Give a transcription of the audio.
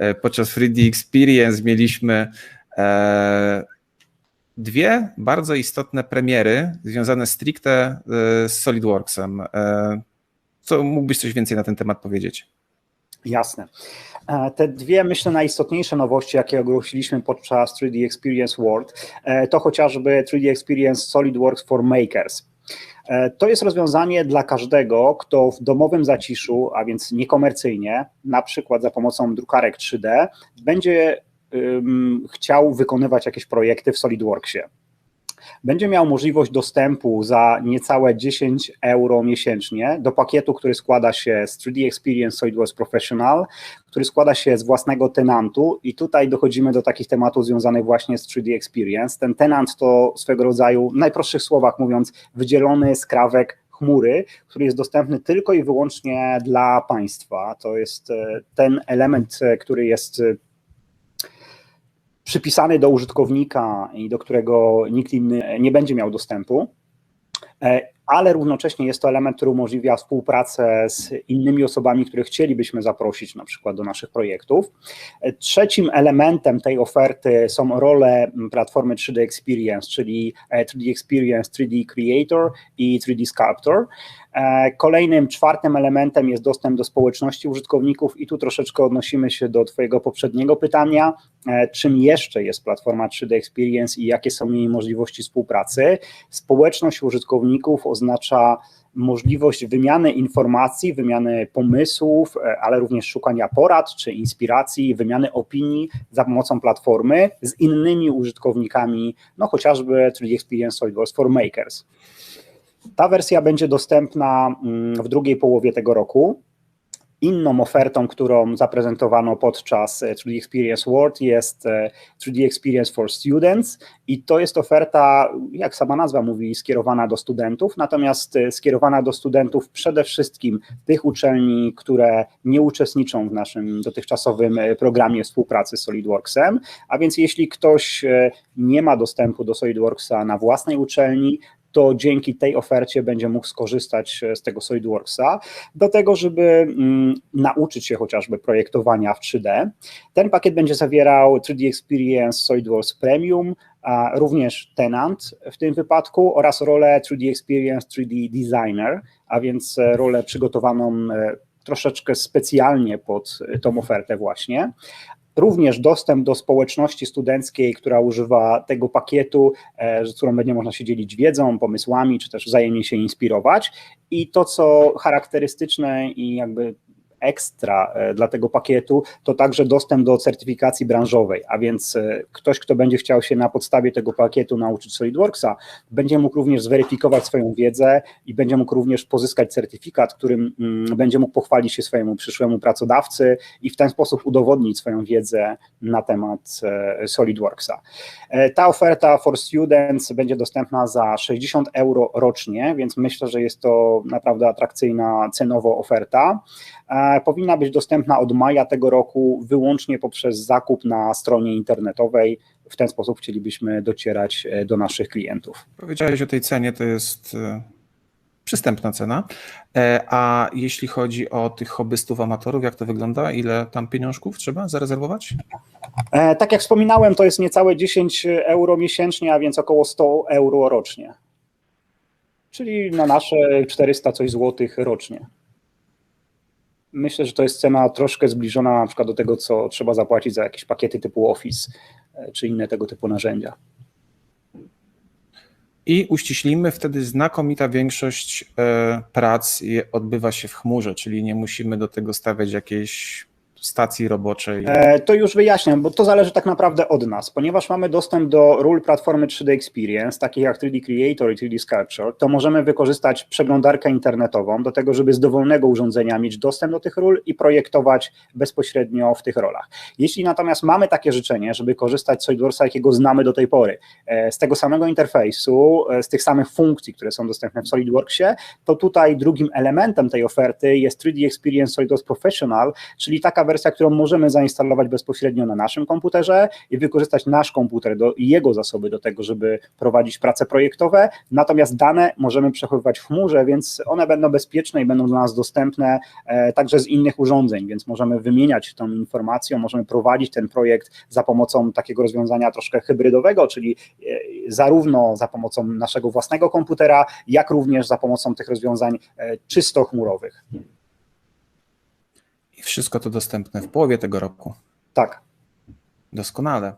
e, podczas 3D Experience mieliśmy e, dwie bardzo istotne premiery związane stricte e, z SolidWorksem. Co mógłbyś coś więcej na ten temat powiedzieć? Jasne. Te dwie, myślę, najistotniejsze nowości, jakie ogłosiliśmy podczas 3D Experience World, to chociażby 3D Experience SolidWorks for Makers. To jest rozwiązanie dla każdego, kto w domowym zaciszu, a więc niekomercyjnie, na przykład za pomocą drukarek 3D, będzie chciał wykonywać jakieś projekty w SolidWorksie będzie miał możliwość dostępu za niecałe 10 euro miesięcznie do pakietu, który składa się z 3D Experience SolidWorks Professional, który składa się z własnego tenantu i tutaj dochodzimy do takich tematów związanych właśnie z 3D Experience. Ten tenant to swego rodzaju, w najprostszych słowach mówiąc, wydzielony skrawek chmury, który jest dostępny tylko i wyłącznie dla państwa. To jest e, ten element, e, który jest e, przypisany do użytkownika i do którego nikt inny nie będzie miał dostępu, e, ale równocześnie jest to element, który umożliwia współpracę z innymi osobami, które chcielibyśmy zaprosić na przykład do naszych projektów. E, trzecim elementem tej oferty są role platformy 3D Experience, czyli 3D e, Experience, 3D Creator i 3D Sculptor. Kolejnym, czwartym elementem jest dostęp do społeczności użytkowników i tu troszeczkę odnosimy się do Twojego poprzedniego pytania, czym jeszcze jest platforma 3D Experience i jakie są jej możliwości współpracy. Społeczność użytkowników oznacza możliwość wymiany informacji, wymiany pomysłów, e, ale również szukania porad czy inspiracji, wymiany opinii za pomocą platformy z innymi użytkownikami, no chociażby 3D Experience SolidWorks for Makers. Ta wersja będzie dostępna mm, w drugiej połowie tego roku. Inną ofertą, którą zaprezentowano podczas 3D e, Experience World jest 3D e, Experience for Students i to jest oferta, jak sama nazwa mówi, skierowana do studentów, natomiast e, skierowana do studentów przede wszystkim tych uczelni, które nie uczestniczą w naszym dotychczasowym programie współpracy z SolidWorksem, a więc jeśli ktoś nie ma dostępu do SolidWorksa na własnej uczelni, to dzięki tej ofercie będzie mógł skorzystać e, z tego SolidWorksa do tego, żeby mm, nauczyć się chociażby projektowania w 3D. Ten pakiet będzie zawierał 3D Experience SolidWorks Premium, a również Tenant w tym wypadku oraz rolę 3D Experience 3D Designer, a więc e, rolę przygotowaną e, troszeczkę specjalnie pod tą ofertę właśnie, również dostęp do społeczności studenckiej, która używa tego pakietu, e, z którą będzie można się dzielić wiedzą, pomysłami, czy też wzajemnie się inspirować. I to, co charakterystyczne i jakby ekstra e, dla tego pakietu, to także dostęp do certyfikacji branżowej, a więc e, ktoś, kto będzie chciał się na podstawie tego pakietu nauczyć SolidWorksa, będzie mógł również zweryfikować swoją wiedzę i będzie mógł również pozyskać certyfikat, którym mm, będzie mógł pochwalić się swojemu przyszłemu pracodawcy i w ten sposób udowodnić swoją wiedzę na temat e, SolidWorksa. Ta oferta for Students będzie dostępna za 60 euro rocznie, więc myślę, że jest to naprawdę atrakcyjna cenowo oferta powinna być dostępna od maja tego roku wyłącznie poprzez zakup na stronie internetowej. W ten sposób chcielibyśmy docierać e, do naszych klientów. Powiedziałeś o tej cenie, to jest e, przystępna cena. E, a jeśli chodzi o tych hobbystów, amatorów, jak to wygląda? Ile tam pieniążków trzeba zarezerwować? Tak jak wspominałem, to jest niecałe 10 euro miesięcznie, a więc około 100 euro rocznie. Czyli na nasze 400 coś złotych rocznie. Myślę, że to jest cena troszkę zbliżona na przykład do tego, co trzeba zapłacić za jakieś pakiety typu Office e, czy inne tego typu narzędzia. I uściślimy, wtedy znakomita większość e, prac odbywa się w chmurze, czyli nie musimy do tego stawiać jakiejś stacji roboczej? E, to już wyjaśniam, bo to zależy tak naprawdę od nas. Ponieważ mamy dostęp do ról platformy 3D Experience, takich jak 3D Creator i 3D Sculpture, to możemy wykorzystać przeglądarkę internetową do tego, żeby z dowolnego urządzenia mieć dostęp do tych ról i projektować bezpośrednio w tych rolach. Jeśli natomiast mamy takie życzenie, żeby korzystać z SolidWorksa, jakiego znamy do tej pory, e, z tego samego interfejsu, e, z tych samych funkcji, które są dostępne w SolidWorksie, to tutaj drugim elementem tej oferty jest 3D Experience SolidWorks Professional, czyli taka wersja, którą możemy zainstalować bezpośrednio na naszym komputerze i wykorzystać nasz komputer do, i jego zasoby do tego, żeby prowadzić prace projektowe, natomiast dane możemy przechowywać w chmurze, więc one będą bezpieczne i będą dla nas dostępne e, także z innych urządzeń, więc możemy wymieniać tą informacją, możemy prowadzić ten projekt za pomocą takiego rozwiązania troszkę hybrydowego, czyli e, zarówno za pomocą naszego własnego komputera, jak również za pomocą tych rozwiązań e, czysto chmurowych. Wszystko to dostępne w połowie tego roku. Tak. Doskonale.